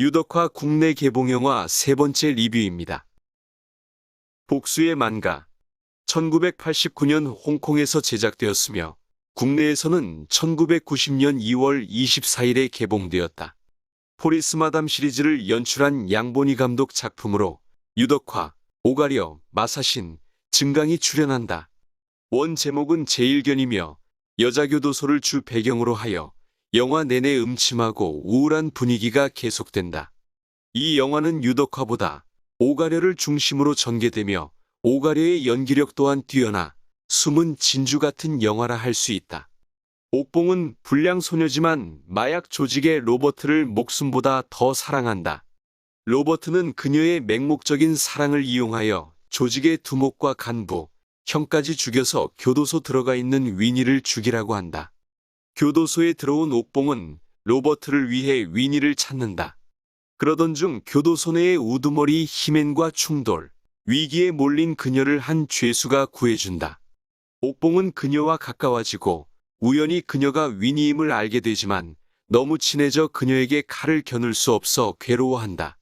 유덕화 국내 개봉 영화 세 번째 리뷰입니다. 복수의 만가 1989년 홍콩에서 제작되었으며 국내에서는 1990년 2월 24일에 개봉되었다. 포리스 마담 시리즈를 연출한 양본희 감독 작품으로 유덕화, 오가려, 마사신, 증강이 출연한다. 원 제목은 제1견이며 여자교도소를 주 배경으로 하여 영화 내내 음침하고 우울한 분위기가 계속된다. 이 영화는 유덕화보다 오가려를 중심으로 전개되며 오가려의 연기력 또한 뛰어나 숨은 진주 같은 영화라 할 수 있다. 옥봉은 불량 소녀지만 마약 조직의 로버트를 목숨보다 더 사랑한다. 로버트는 그녀의 맹목적인 사랑을 이용하여 조직의 두목과 간부, 형까지 죽여서 교도소 들어가 있는 위니를 죽이라고 한다. 교도소에 들어온 옥봉은 로버트를 위해 위니를 찾는다. 그러던 중 교도소 내의 우두머리 히맨과 충돌, 위기에 몰린 그녀를 한 죄수가 구해준다. 옥봉은 그녀와 가까워지고 우연히 그녀가 위니임을 알게 되지만 너무 친해져 그녀에게 칼을 겨눌 수 없어 괴로워한다.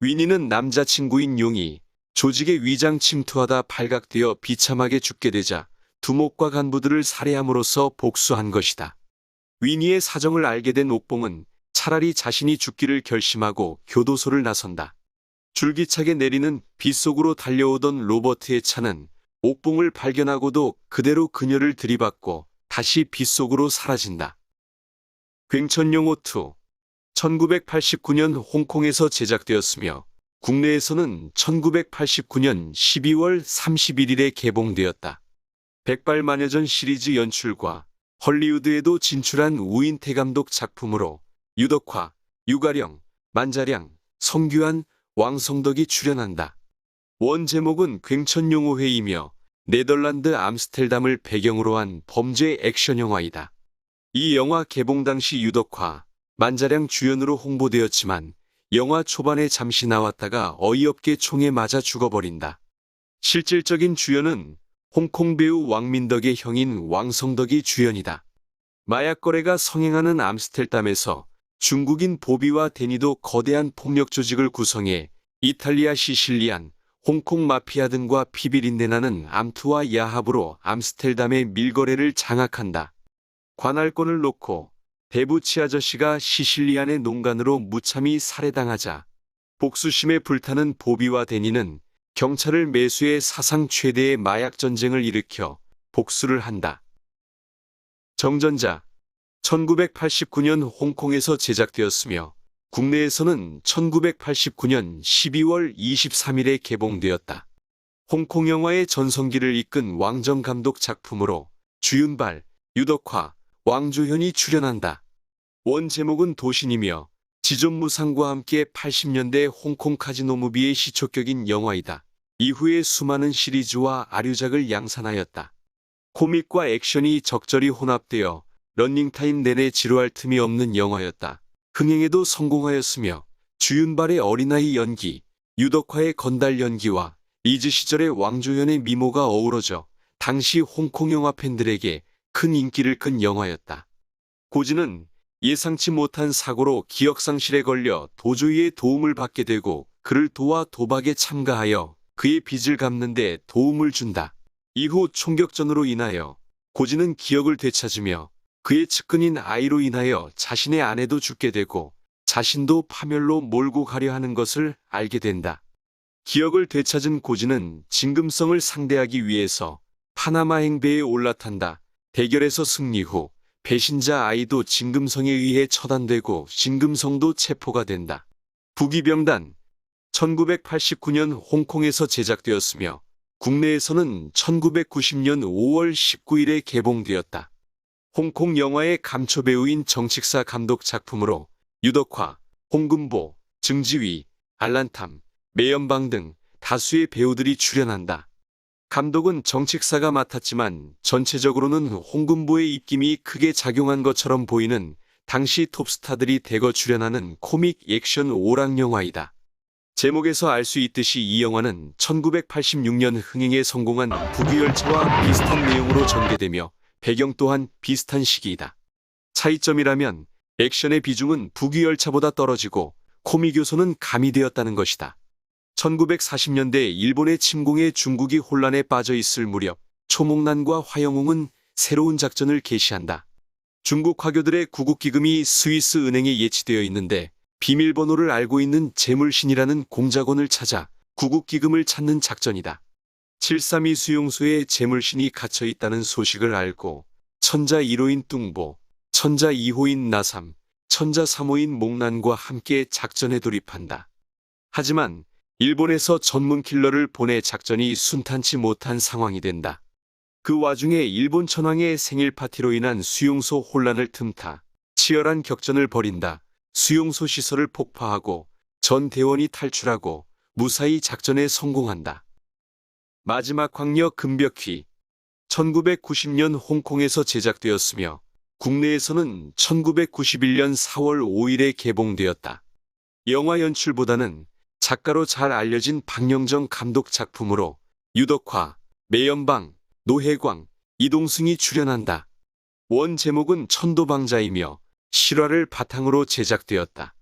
위니는 남자친구인 용이 조직의 위장 침투하다 발각되어 비참하게 죽게 되자 두목과 간부들을 살해함으로써 복수한 것이다. 위니의 사정을 알게 된 옥봉은 차라리 자신이 죽기를 결심하고 교도소를 나선다. 줄기차게 내리는 빗속으로 달려오던 로버트의 차는 옥봉을 발견하고도 그대로 그녀를 들이받고 다시 빗속으로 사라진다. 굉천용호 2 1989년 홍콩에서 제작되었으며 국내에서는 1989년 12월 31일에 개봉되었다. 백발마녀전 시리즈 연출과 헐리우드에도 진출한 우인태 감독 작품으로 유덕화, 유가령, 만자량, 성규한, 왕성덕이 출연한다. 원 제목은 굉천용호회이며 네덜란드 암스텔담을 배경으로 한 범죄 액션 영화이다. 이 영화 개봉 당시 유덕화, 만자량 주연으로 홍보되었지만 영화 초반에 잠시 나왔다가 어이없게 총에 맞아 죽어버린다. 실질적인 주연은 홍콩 배우 왕민덕의 형인 왕성덕이 주연이다. 마약 거래가 성행하는 암스텔담에서 중국인 보비와 데니도 거대한 폭력 조직을 구성해 이탈리아 시실리안, 홍콩 마피아 등과 피비린내 나는 암투와 야합으로 암스텔담의 밀거래를 장악한다. 관할권을 놓고 대부치 아저씨가 시실리안의 농간으로 무참히 살해당하자 복수심에 불타는 보비와 데니는 경찰을 매수해 사상 최대의 마약 전쟁을 일으켜 복수를 한다. 정전자 1989년 홍콩에서 제작되었으며 국내에서는 1989년 12월 23일에 개봉되었다. 홍콩 영화의 전성기를 이끈 왕정 감독 작품으로 주윤발, 유덕화, 왕조현이 출연한다. 원 제목은 도신이며 지존무상과 함께 80년대 홍콩 카지노 무비의 시초격인 영화이다. 이후에 수많은 시리즈와 아류작을 양산하였다. 코믹과 액션이 적절히 혼합되어 런닝타임 내내 지루할 틈이 없는 영화였다. 흥행에도 성공하였으며 주윤발의 어린아이 연기, 유덕화의 건달 연기와 리즈 시절의 왕조연의 미모가 어우러져 당시 홍콩 영화 팬들에게 큰 인기를 끈 영화였다. 고진은 예상치 못한 사고로 기억상실에 걸려 도주의의 도움을 받게 되고 그를 도와 도박에 참가하여 그의 빚을 갚는 데 도움을 준다. 이후 총격전으로 인하여 고진은 기억을 되찾으며 그의 측근인 아이로 인하여 자신의 아내도 죽게 되고 자신도 파멸로 몰고 가려 하는 것을 알게 된다. 기억을 되찾은 고진은 진금성을 상대하기 위해서 파나마 행배에 올라탄다. 대결에서 승리 후 배신자 아이도 진금성에 의해 처단되고 진금성도 체포가 된다. 부기병단 1989년 홍콩에서 제작되었으며 국내에서는 1990년 5월 19일에 개봉되었다. 홍콩 영화의 감초 배우인 정칙사 감독 작품으로 유덕화, 홍금보, 증지위, 알란탐, 매연방 등 다수의 배우들이 출연한다. 감독은 정칙사가 맡았지만 전체적으로는 홍금보의 입김이 크게 작용한 것처럼 보이는 당시 톱스타들이 대거 출연하는 코믹 액션 오락 영화이다. 제목에서 알 수 있듯이 이 영화는 1986년 흥행에 성공한 북유열차와 비슷한 내용으로 전개되며 배경 또한 비슷한 시기이다. 차이점이라면 액션의 비중은 북유열차보다 떨어지고 코미교소는 가미되었다는 것이다. 1940년대 일본의 침공에 중국이 혼란에 빠져 있을 무렵 초목난과 화영웅은 새로운 작전을 개시한다. 중국 화교들의 구국기금이 스위스 은행에 예치되어 있는데 비밀번호를 알고 있는 재물신이라는 공작원을 찾아 구국기금을 찾는 작전이다. 732 수용소에 재물신이 갇혀 있다는 소식을 알고 천자 1호인 뚱보, 천자 2호인 나삼, 천자 3호인 목난과 함께 작전에 돌입한다. 하지만 일본에서 전문 킬러를 보내 작전이 순탄치 못한 상황이 된다. 그 와중에 일본 천황의 생일 파티로 인한 수용소 혼란을 틈타 치열한 격전을 벌인다. 수용소 시설을 폭파하고 전 대원이 탈출하고 무사히 작전에 성공한다. 마지막 광역 금벽휘 1990년 홍콩에서 제작되었으며 국내에서는 1991년 4월 5일에 개봉되었다. 영화 연출보다는 작가로 잘 알려진 박영정 감독 작품으로 유덕화, 매연방, 노혜광, 이동승이 출연한다. 원 제목은 천도방자이며 실화를 바탕으로 제작되었다.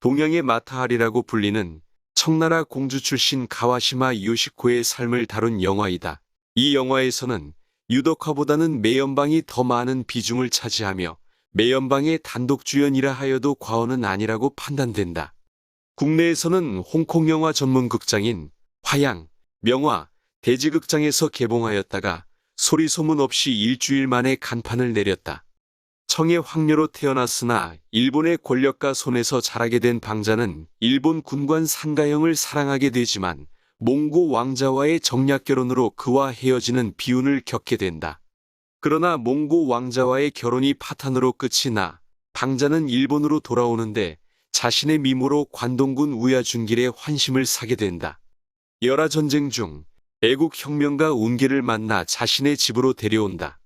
동양의 마타하리라고 불리는 청나라 공주 출신 가와시마 요시코의 삶을 다룬 영화이다. 이 영화에서는 유덕화보다는 매연방이 더 많은 비중을 차지하며 매연방의 단독 주연이라 하여도 과언은 아니라고 판단된다. 국내에서는 홍콩 영화 전문 극장인 화양, 명화, 대지극장에서 개봉하였다가 소리 소문 없이 일주일 만에 간판을 내렸다. 청의 황녀로 태어났으나 일본의 권력가 손에서 자라게 된 방자는 일본 군관 상가형을 사랑하게 되지만 몽고 왕자와의 정략 결혼으로 그와 헤어지는 비운을 겪게 된다. 그러나 몽고 왕자와의 결혼이 파탄으로 끝이 나 방자는 일본으로 돌아오는데 자신의 미모로 관동군 우야준길에 환심을 사게 된다. 열화 전쟁 중 애국 혁명가 운계를 만나 자신의 집으로 데려온다.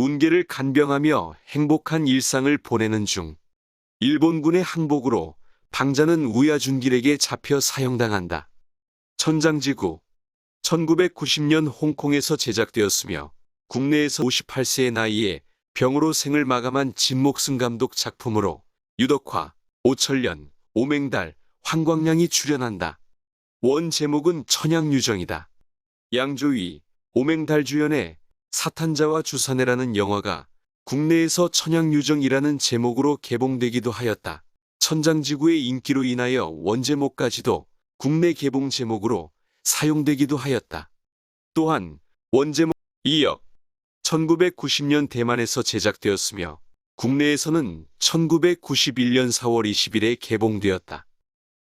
운계를 간병하며 행복한 일상을 보내는 중 일본군의 항복으로 방자는 우야준길에게 잡혀 사형당한다. 천장지구 1990년 홍콩에서 제작되었으며 국내에서 58세의 나이에 병으로 생을 마감한 진목승 감독 작품으로 유덕화, 오철련, 오맹달, 황광량이 출연한다. 원 제목은 천양유정이다. 양조위, 오맹달 주연의 사탄자와 주사네라는 영화가 국내에서 천양유정이라는 제목으로 개봉되기도 하였다. 천장지구의 인기로 인하여 원제목까지도 국내 개봉 제목으로 사용되기도 하였다. 또한 원제목 2역 1990년 대만에서 제작되었으며 국내에서는 1991년 4월 20일에 개봉되었다.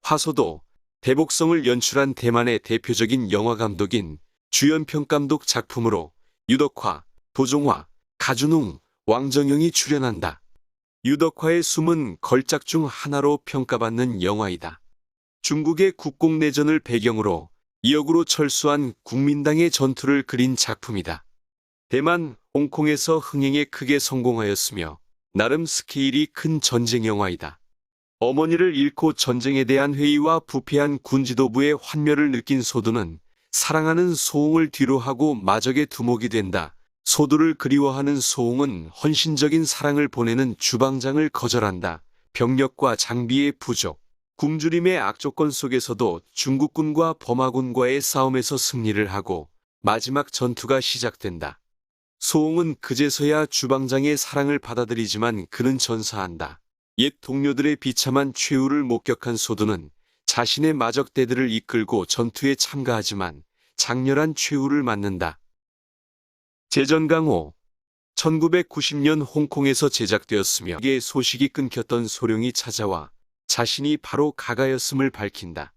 화소도 대복성을 연출한 대만의 대표적인 영화 감독인 주연평 감독 작품으로 유덕화, 도종화, 가준웅, 왕정영이 출연한다. 유덕화의 숨은 걸작 중 하나로 평가받는 영화이다. 중국의 국공내전을 배경으로 이역으로 철수한 국민당의 전투를 그린 작품이다. 대만, 홍콩에서 흥행에 크게 성공하였으며 나름 스케일이 큰 전쟁 영화이다. 어머니를 잃고 전쟁에 대한 회의와 부패한 군 지도부의 환멸을 느낀 소두는 사랑하는 소홍을 뒤로하고 마적의 두목이 된다. 소두를 그리워하는 소홍은 헌신적인 사랑을 보내는 주방장을 거절한다. 병력과 장비의 부족, 굶주림의 악조건 속에서도 중국군과 범하군과의 싸움에서 승리를 하고 마지막 전투가 시작된다. 소홍은 그제서야 주방장의 사랑을 받아들이지만 그는 전사한다. 옛 동료들의 비참한 최후를 목격한 소두는 자신의 마적대들을 이끌고 전투에 참가하지만 장렬한 최후를 맞는다. 제전강호 1990년 홍콩에서 제작되었으며 이게 소식이 끊겼던 소룡이 찾아와 자신이 바로 가가였음을 밝힌다.